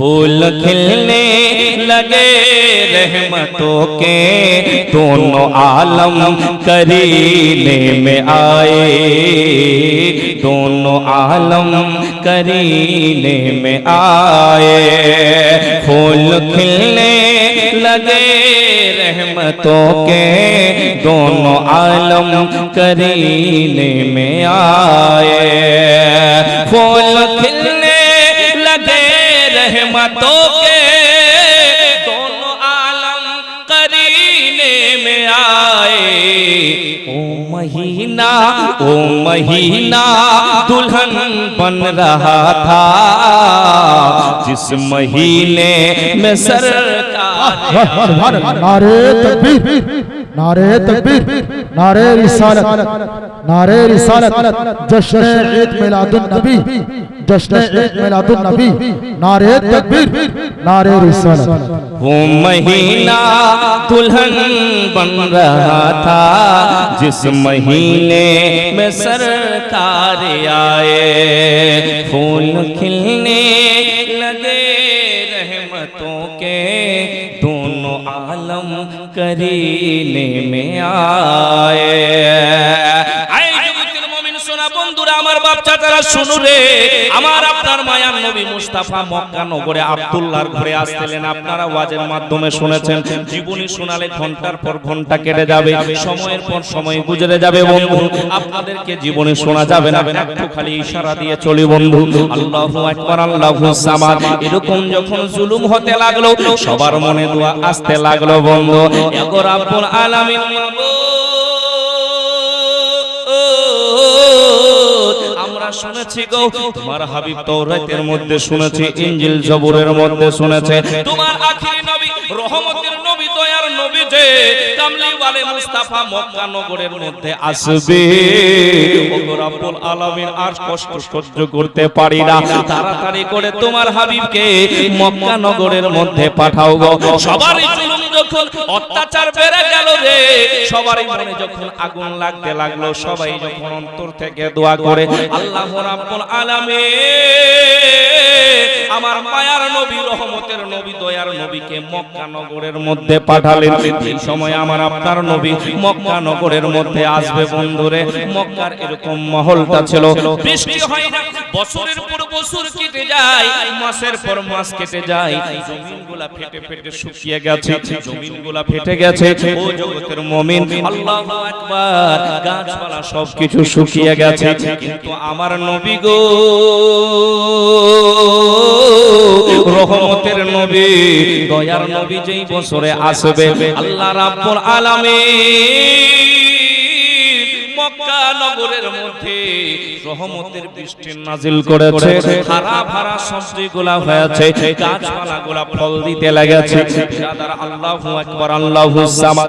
پھول کھلنے لگے رحمتوں کے دونوں عالم کرینے میں آئے۔ دونوں عالم کرینے میں آئے۔ پھول کھلنے لگے رحمتوں کے دونوں عالم کرینے میں آئے۔ مہینہ او مہینہ دلہن بن رہا تھا جس مہینے میں سرکار نعرے تکبیر نعرے تکبیر نعرے رسالت نعرے رسالت جشن عید میلاد النبی جشن عید میلاد النبی نارے تکبیر نعرے رسالت۔ وہ مہینہ دلہن بن رہا تھا، جس مہینے میں سرکار آئے، پھول کھلنے لگے رحمتوں کے، دونوں عالم کرینے میں آئے۔ বাপ চাচারা শুনু রে আমার আপনার মায়ার নবী মুস্তাফা মক্কা নগরে আব্দুল্লাহর ঘরে আসছিলেন। আপনারা ওয়াজের মাধ্যমে শুনেছেন, জীবনী শোনালে ঘণ্টার পর ঘণ্টা কেটে যাবে, সময়ের পর সময় গুজরে যাবে বন্ধু। আপনাদেরকে জীবনী শোনা যাবে না, একটু খালি ইশারা দিয়ে চলি বন্ধু। আল্লাহু আকবার, আল্লাহু সামাদ। এরকম যখন জুলুম হতে লাগল, সবার মনে দোয়া আসতে লাগল বন্ধু। এগো রাব্বুল আলামিন। শুনেছি গো তোমার হাবিব তাওরাতের মধ্যে শুনেছি ইনজিল জবুরের মধ্যে শুনেছে। তোমার আখিরি নবী রহমতের নবী দয়ার নবী যে মুস্তাফা মক্কা নগরের মধ্যে আসবে। ওগো রব্বুল আলামিন আর কষ্ট সহ্য করতে পারি না। তাড়াতাড়ি করে তোমার হাবিবকে মক্কা নগরের মধ্যে পাঠাও গো। সবারই যখন অত্যাচার বেড়ে গেল রে, সবারই মনে যখন আগুন লাগতে লাগল, সবাই যখন অন্তর থেকে দোয়া করে, আল্লাহ রাব্বুল আলামিন, আমার মায়ার নবী, রহমতের নবী, দয়ার নবীকে মক্কা নগরের মধ্যে পাঠালেন। এই সময় আমার আপনার নবী মক্কা নগরের মধ্যে আসবে বন্ধুরে, মক্কার এরকম মহলটা ছিল। বৃষ্টি হয় না, বছরের পর বছর কেটে যায়, মাসের পর মাস কেটে যায় ফেটে ফেটে শুকিয়ে গেছে ফেটে গেছে, ও জগতের গাছপালা সবকিছু শুকিয়ে গেছে, কিন্তু আমার নবী গো, রহমতের নবী, দয়ার নবী যেই বছরে আসবে, আল্লাহ রাব্বুল আলামিন মক্কা নগরের মধ্যে রহমতের বৃষ্টি নাজিল করেছে। হারা ভারা সবজিগুলা হয়েছে। গাছপালাগুলা ফল দিতে লেগেছে। আল্লাহ আল্লাহু আকবার আল্লাহু সামাদ।